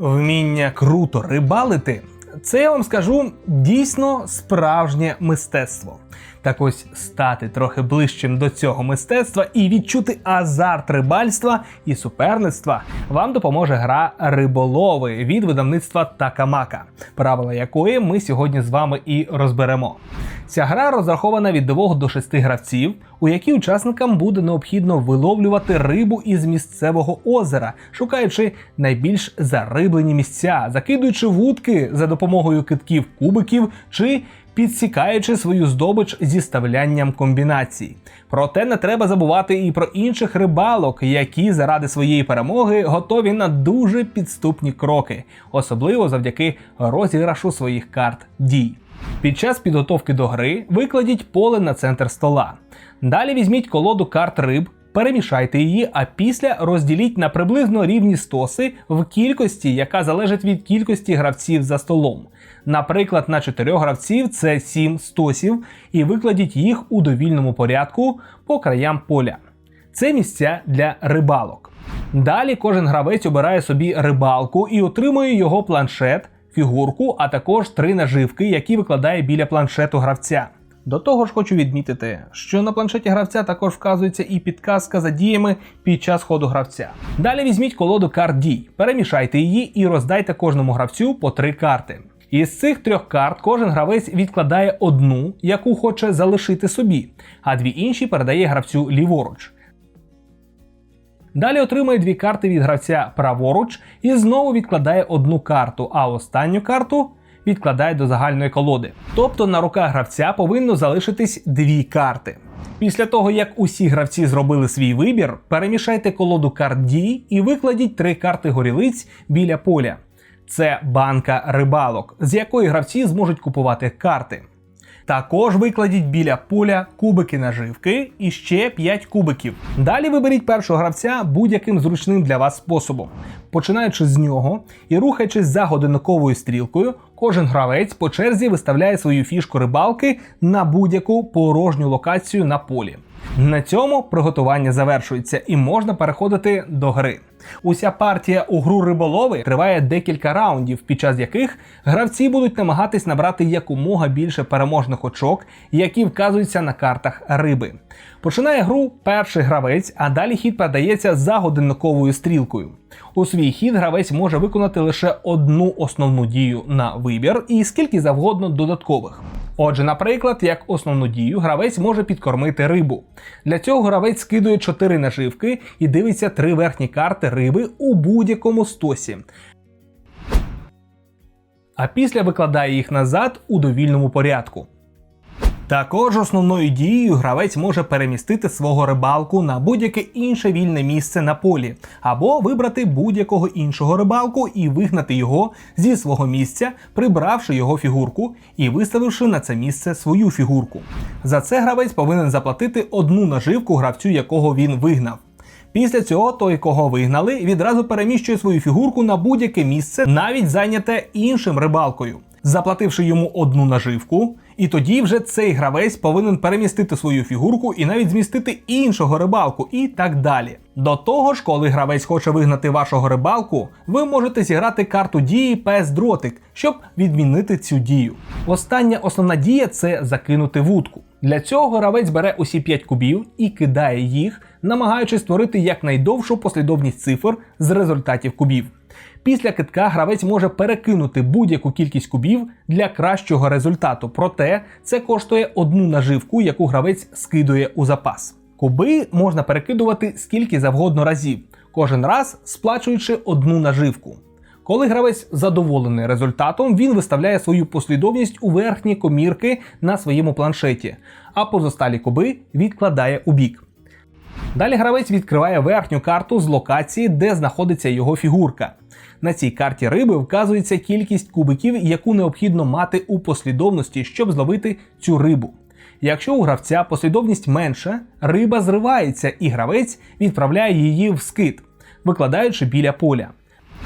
Вміння круто рибалити це я вам скажу дійсно справжнє мистецтво. Так ось стати трохи ближчим до цього мистецтва і відчути азарт рибальства і суперництва вам допоможе гра Риболови від видавництва Такамака, правила якої ми сьогодні з вами і розберемо. Ця гра розрахована від 2 до 6 гравців, у якій учасникам буде необхідно виловлювати рибу із місцевого озера, шукаючи найбільш зариблені місця, закидуючи вудки за допомогою китків кубиків чи підсікаючи свою здобич зі ставлянням комбінацій. Проте не треба забувати і про інших рибалок, які заради своєї перемоги готові на дуже підступні кроки, особливо завдяки розіграшу своїх карт дій. Під час підготовки до гри викладіть поле на центр стола. Далі візьміть колоду карт риб, перемішайте її, а після розділіть на приблизно рівні стоси в кількості, яка залежить від кількості гравців за столом. Наприклад, на 4 гравців це 7 стосів, і викладіть їх у довільному порядку по краям поля. Це місця для рибалок. Далі кожен гравець обирає собі рибалку і отримує його планшет, фігурку, а також три наживки, які викладає біля планшету гравця. До того ж, хочу відмітити, що на планшеті гравця також вказується і підказка за діями під час ходу гравця. Далі візьміть колоду карт дій, перемішайте її і роздайте кожному гравцю по три карти. Із цих трьох карт кожен гравець відкладає одну, яку хоче залишити собі, а дві інші передає гравцю ліворуч. Далі отримує дві карти від гравця праворуч і знову відкладає одну карту, а останню карту відкладає до загальної колоди. Тобто на руках гравця повинно залишитись дві карти. Після того, як усі гравці зробили свій вибір, перемішайте колоду карт дій і викладіть три карти горілиць біля поля. Це банка рибалок, з якої гравці зможуть купувати карти. Також викладіть біля поля кубики наживки і ще 5 кубиків. Далі виберіть першого гравця будь-яким зручним для вас способом. Починаючи з нього і рухаючись за годинниковою стрілкою, кожен гравець по черзі виставляє свою фішку рибалки на будь-яку порожню локацію на полі. На цьому приготування завершується і можна переходити до гри. Уся партія у гру риболови триває декілька раундів, під час яких гравці будуть намагатись набрати якомога більше переможних очок, які вказуються на картах риби. Починає гру перший гравець, а далі хід передається за годинниковою стрілкою. У свій хід гравець може виконати лише одну основну дію на вибір і скільки завгодно додаткових. Отже, наприклад, як основну дію гравець може підкормити рибу. Для цього гравець скидує 4 наживки і дивиться три верхні карти риби у будь-якому стосі. А після викладає їх назад у довільному порядку. Також основною дією гравець може перемістити свого рибалку на будь-яке інше вільне місце на полі, або вибрати будь-якого іншого рибалку і вигнати його зі свого місця, прибравши його фігурку і виставивши на це місце свою фігурку. За це гравець повинен заплатити одну наживку гравцю, якого він вигнав. Після цього той, кого вигнали, відразу переміщує свою фігурку на будь-яке місце, навіть зайняте іншим рибалкою, заплативши йому одну наживку. І тоді вже цей гравець повинен перемістити свою фігурку і навіть змістити іншого рибалку, і так далі. До того ж, коли гравець хоче вигнати вашого рибалку, ви можете зіграти карту дії пес дротик, щоб відмінити цю дію. Остання основна дія це закинути вудку. Для цього гравець бере усі 5 кубів і кидає їх, намагаючись створити якнайдовшу послідовність цифр з результатів кубів. Після китка гравець може перекинути будь-яку кількість кубів для кращого результату, проте це коштує одну наживку, яку гравець скидує у запас. Куби можна перекидувати скільки завгодно разів, кожен раз сплачуючи одну наживку. Коли гравець задоволений результатом, він виставляє свою послідовність у верхні комірки на своєму планшеті, а позосталі куби відкладає у бік. Далі гравець відкриває верхню карту з локації, де знаходиться його фігурка. На цій карті риби вказується кількість кубиків, яку необхідно мати у послідовності, щоб зловити цю рибу. Якщо у гравця послідовність менша, риба зривається і гравець відправляє її в скид, викладаючи біля поля.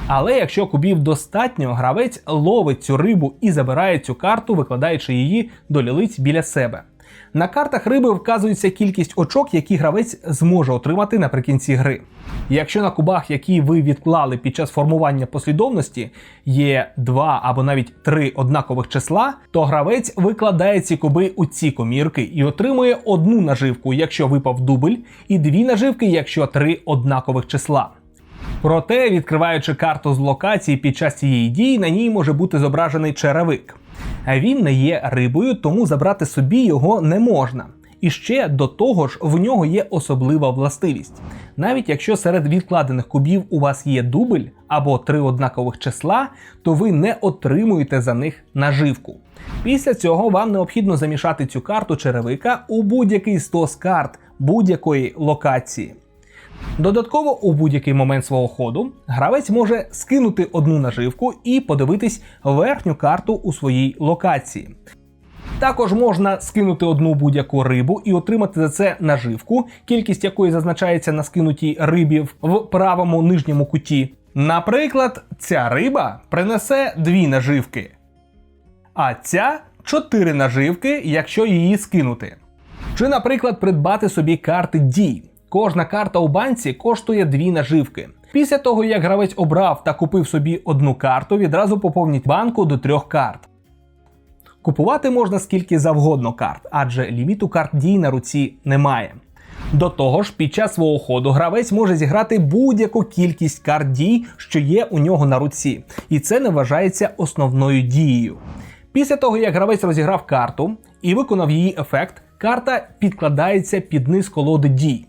Але якщо кубів достатньо, гравець ловить цю рибу і забирає цю карту, викладаючи її до лілиць біля себе. На картах риби вказується кількість очок, які гравець зможе отримати наприкінці гри. Якщо на кубах, які ви відклали під час формування послідовності, є два або навіть три однакових числа, то гравець викладає ці куби у ці комірки і отримує одну наживку, якщо випав дубль, і дві наживки, якщо три однакових числа. Проте, відкриваючи карту з локації під час цієї дії, на ній може бути зображений черевик. Він не є рибою, тому забрати собі його не можна. І ще до того ж, в нього є особлива властивість. Навіть якщо серед відкладених кубів у вас є дубль або три однакових числа, то ви не отримуєте за них наживку. Після цього вам необхідно замішати цю карту черевика у будь-який стос карт будь-якої локації. Додатково у будь-який момент свого ходу гравець може скинути одну наживку і подивитись верхню карту у своїй локації. Також можна скинути одну будь-яку рибу і отримати за це наживку, кількість якої зазначається на скинутій рибі в правому нижньому куті. Наприклад, ця риба принесе дві наживки, а ця чотири наживки, якщо її скинути. Чи, наприклад, придбати собі карти дій. Кожна карта у банці коштує дві наживки. Після того, як гравець обрав та купив собі одну карту, відразу поповніть банку до трьох карт. Купувати можна скільки завгодно карт, адже ліміту карт дій на руці немає. До того ж, під час свого ходу гравець може зіграти будь-яку кількість карт дій, що є у нього на руці, і це не вважається основною дією. Після того, як гравець розіграв карту і виконав її ефект, карта підкладається під низ колоди дій.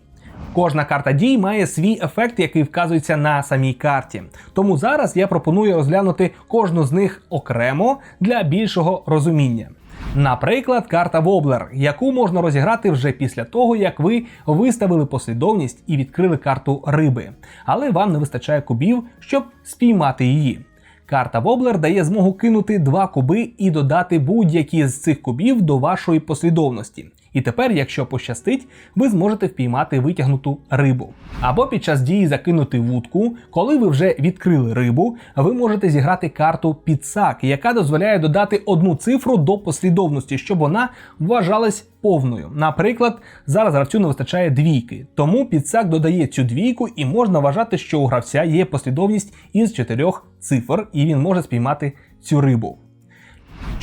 Кожна карта дій має свій ефект, який вказується на самій карті. Тому зараз я пропоную розглянути кожну з них окремо для більшого розуміння. Наприклад, карта Воблер, яку можна розіграти вже після того, як ви виставили послідовність і відкрили карту риби, але вам не вистачає кубів, щоб спіймати її. Карта Воблер дає змогу кинути два куби і додати будь-які з цих кубів до вашої послідовності. І тепер, якщо пощастить, ви зможете впіймати витягнуту рибу. Або під час дії закинути вудку, коли ви вже відкрили рибу, ви можете зіграти карту підсак, яка дозволяє додати одну цифру до послідовності, щоб вона вважалась повною. Наприклад, зараз гравцю не вистачає двійки, тому підсак додає цю двійку, і можна вважати, що у гравця є послідовність із чотирьох цифр, і він може спіймати цю рибу.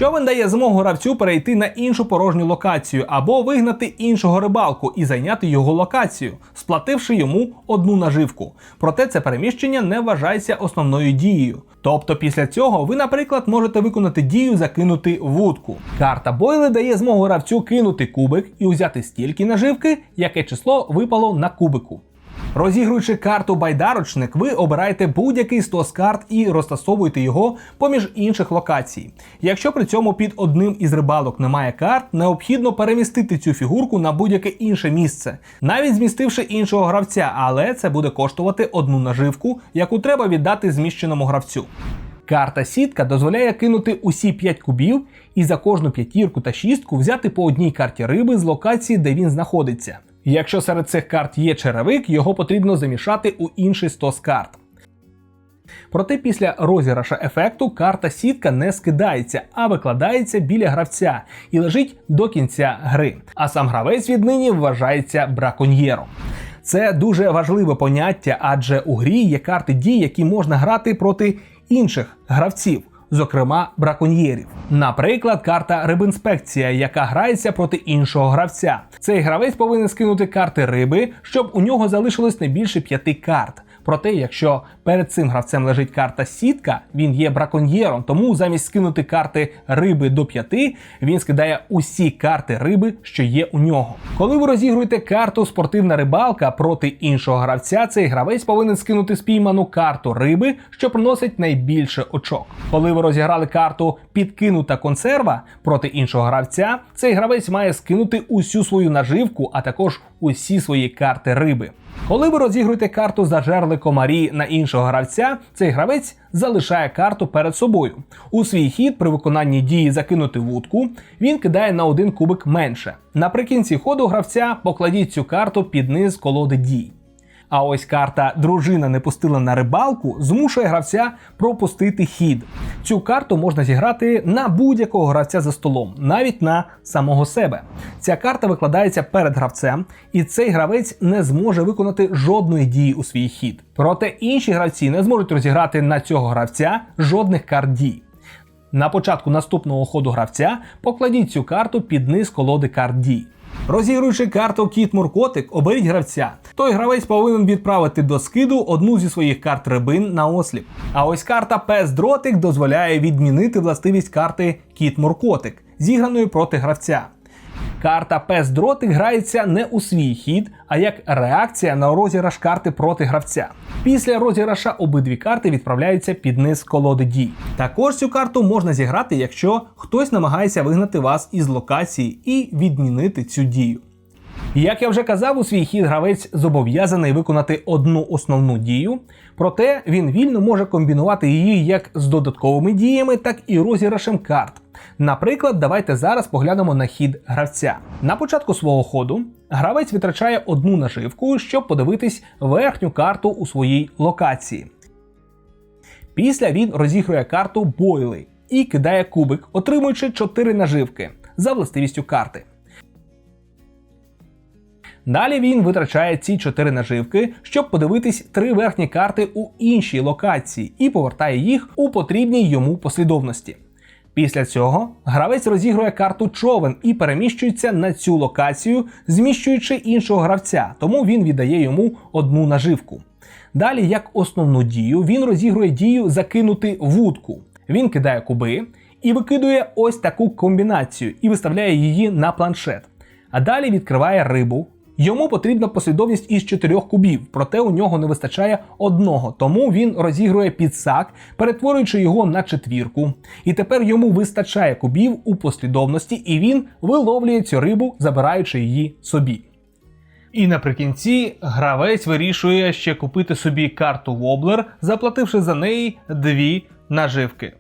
Човен дає змогу гравцю перейти на іншу порожню локацію або вигнати іншого рибалку і зайняти його локацію, сплативши йому одну наживку. Проте це переміщення не вважається основною дією. Тобто після цього ви, наприклад, можете виконати дію закинути вудку. Карта Бойли дає змогу гравцю кинути кубик і взяти стільки наживки, яке число випало на кубику. Розігруючи карту байдарочник, ви обираєте будь-який стос карт і розтасовуєте його поміж інших локацій. Якщо при цьому під одним із рибалок немає карт, необхідно перемістити цю фігурку на будь-яке інше місце, навіть змістивши іншого гравця, але це буде коштувати одну наживку, яку треба віддати зміщеному гравцю. Карта сітка дозволяє кинути усі 5 кубів і за кожну п'ятірку та шістку взяти по одній карті риби з локації, де він знаходиться. Якщо серед цих карт є черевик, його потрібно замішати у інший стос карт. Проте після розіграша ефекту карта сітка не скидається, а викладається біля гравця і лежить до кінця гри. А сам гравець віднині вважається браконьєром. Це дуже важливе поняття, адже у грі є карти дій, які можна грати проти інших гравців. Зокрема, браконьєрів. Наприклад, карта рибінспекція, яка грається проти іншого гравця. Цей гравець повинен скинути карти риби, щоб у нього залишилось не більше п'яти карт. Проте, якщо перед цим гравцем лежить карта сітка, він є браконьєром, тому замість скинути карти риби до п'яти, він скидає усі карти риби, що є у нього. Коли ви розігруєте карту спортивна рибалка проти іншого гравця, цей гравець повинен скинути спійману карту риби, що приносить найбільше очок. Коли ви розіграли карту підкинута консерва проти іншого гравця, цей гравець має скинути усю свою наживку, а також усі свої карти риби. Коли ви розігруєте карту зажерли комарі на іншого гравця, цей гравець залишає карту перед собою. У свій хід при виконанні дії закинути вудку він кидає на один кубик менше. Наприкінці ходу гравця покладіть цю карту під низ колоди дій. А ось карта Дружина не пустила на рибалку змушує гравця пропустити хід. Цю карту можна зіграти на будь-якого гравця за столом, навіть на самого себе. Ця карта викладається перед гравцем, і цей гравець не зможе виконати жодної дії у свій хід. Проте інші гравці не зможуть розіграти на цього гравця жодних карт дій. На початку наступного ходу гравця покладіть цю карту під низ колоди карт дій. Розігруючи карту Кіт Муркотик, оберіть гравця. Той гравець повинен відправити до скиду одну зі своїх карт рибин на осліп. А ось карта Пес Дротик дозволяє відмінити властивість карти Кіт Муркотик, зіграної проти гравця. Карта Пес Дротик грається не у свій хід, а як реакція на розіграш карти проти гравця. Після розіграша обидві карти відправляються під низ колоди дій. Також цю карту можна зіграти, якщо хтось намагається вигнати вас із локації і відмінити цю дію. Як я вже казав, у свій хід гравець зобов'язаний виконати одну основну дію, проте він вільно може комбінувати її як з додатковими діями, так і розіграшем карт. Наприклад, давайте зараз поглянемо на хід гравця. На початку свого ходу гравець витрачає одну наживку, щоб подивитись верхню карту у своїй локації. Після він розігрує карту Бойли і кидає кубик, отримуючи 4 наживки за властивістю карти. Далі він витрачає ці 4 наживки, щоб подивитись три верхні карти у іншій локації і повертає їх у потрібній йому послідовності. Після цього гравець розігрує карту човен і переміщується на цю локацію, зміщуючи іншого гравця, тому він віддає йому одну наживку. Далі, як основну дію, він розігрує дію закинути вудку. Він кидає куби і викидує ось таку комбінацію і виставляє її на планшет. А далі відкриває рибу. Йому потрібна послідовність із чотирьох кубів, проте у нього не вистачає одного, тому він розігрує підсак, перетворюючи його на четвірку. І тепер йому вистачає кубів у послідовності, і він виловлює цю рибу, забираючи її собі. І наприкінці гравець вирішує ще купити собі карту Воблер, заплативши за неї дві наживки.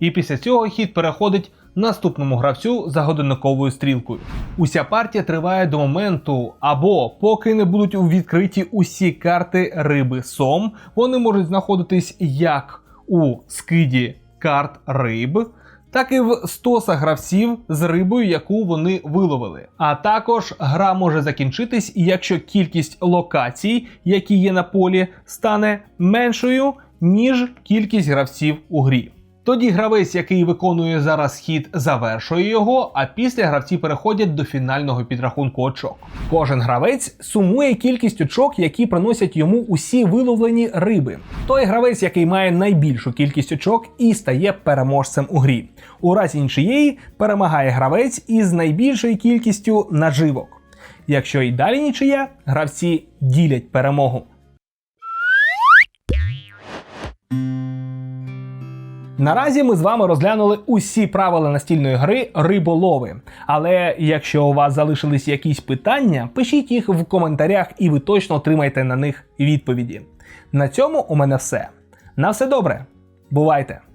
І після цього хід переходить наступному гравцю за годинниковою стрілкою. Уся партія триває до моменту, або поки не будуть відкриті усі карти риби сом, вони можуть знаходитись як у скиді карт риб. Так і в стосах гравців з рибою, яку вони виловили. А також гра може закінчитись, якщо кількість локацій, які є на полі, стане меншою, ніж кількість гравців у грі. Тоді гравець, який виконує зараз хід, завершує його, а після гравці переходять до фінального підрахунку очок. Кожен гравець сумує кількість очок, які приносять йому усі виловлені риби. Той гравець, який має найбільшу кількість очок, і стає переможцем у грі. У разі нічиєї перемагає гравець із найбільшою кількістю наживок. Якщо і далі нічия, гравці ділять перемогу. Наразі ми з вами розглянули усі правила настільної гри риболови. Але якщо у вас залишились якісь питання, пишіть їх в коментарях і ви точно отримаєте на них відповіді. На цьому у мене все. На все добре. Бувайте!